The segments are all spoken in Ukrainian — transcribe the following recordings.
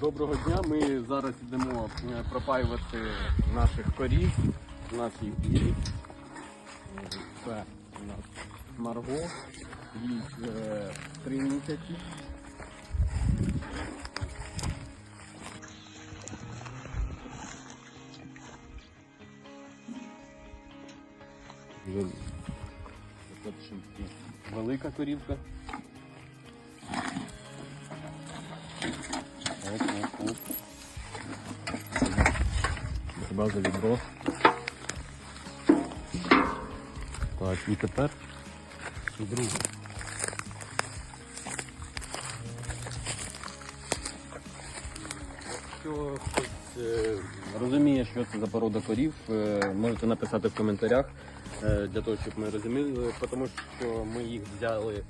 Доброго дня. Ми зараз йдемо е, пропаювати наших корів. Нас їх. Це у нас Марго, їй е, три місяці. Велика корівка. Оп, оп. За відро. Так, і тепер другу. Якщо хтось е, розуміє, що це за порода корів, е, можете написати в коментарях е, для того, щоб ми розуміли, тому що ми їх взяли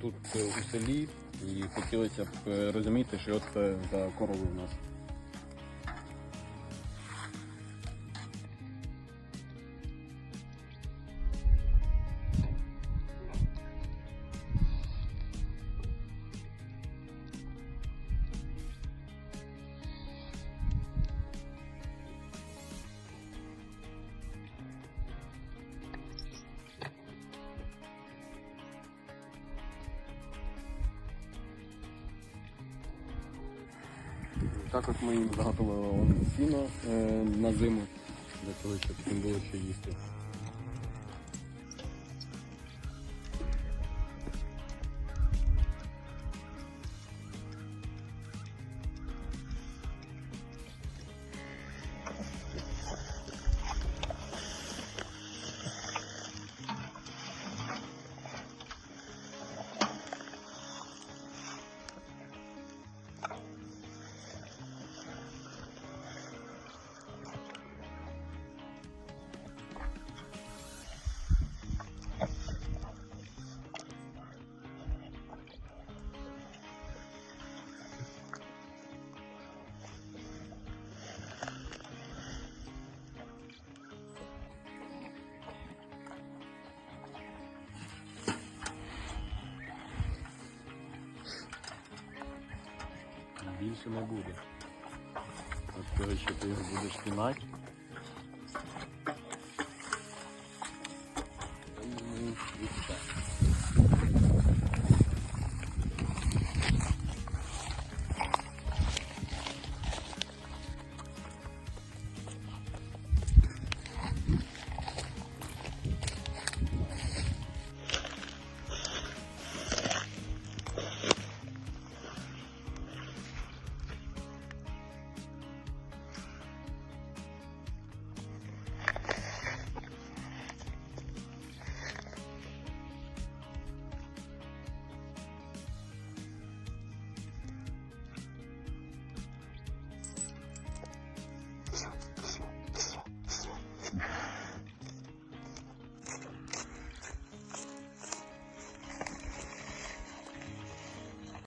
тут е, у селі і хотілося б е, розуміти, що це за корови у нас. Також ми їм заготовили сіно е, на зиму, для того, щоб їм було що їсти. Більше не буде. От коротше, ти його будеш пінати.